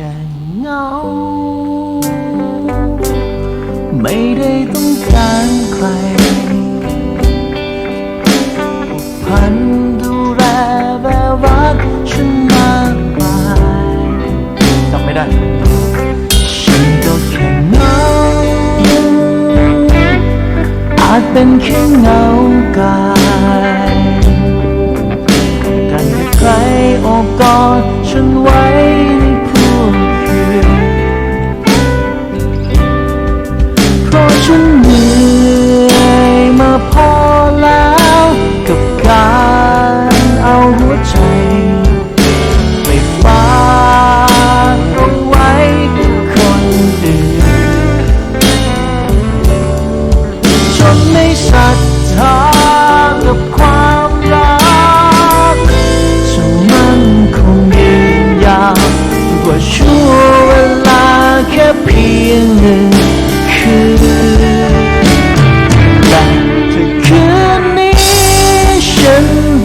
ค่เงา ไม่ได้ต้องการใครพันดูแลแบบรักฉันมากมายจำไม่ได้ ฉันก็แค่เงา อาจเป็นแค่เงากายการใครโอบกอดฉันไว้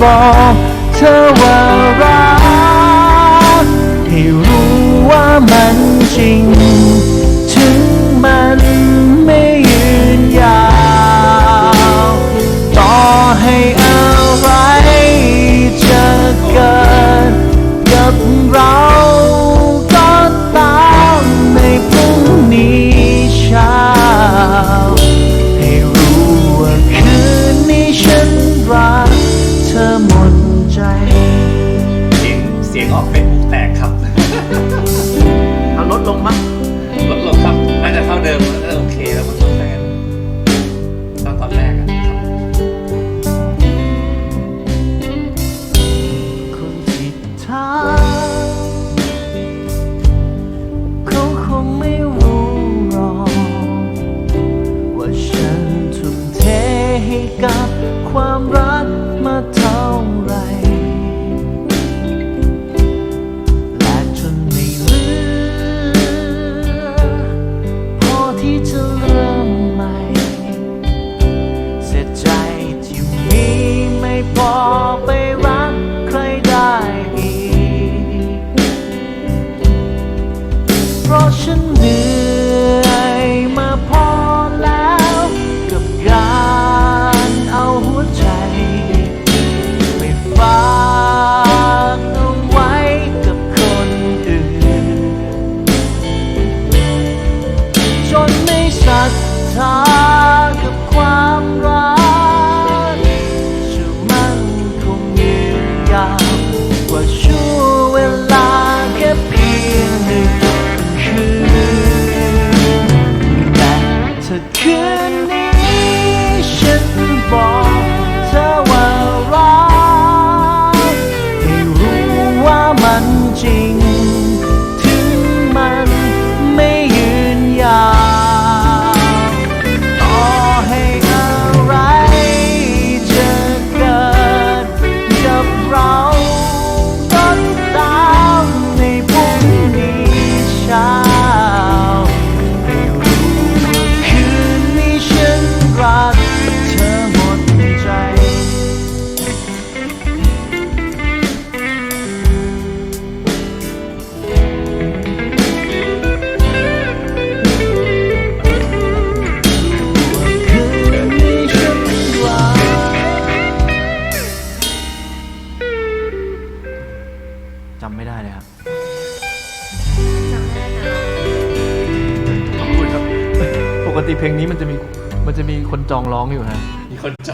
บอกเธอว่า ติเพลงนี้มันจะมีมันจะมีคนจองร้องอยู่ฮะ มีคนจ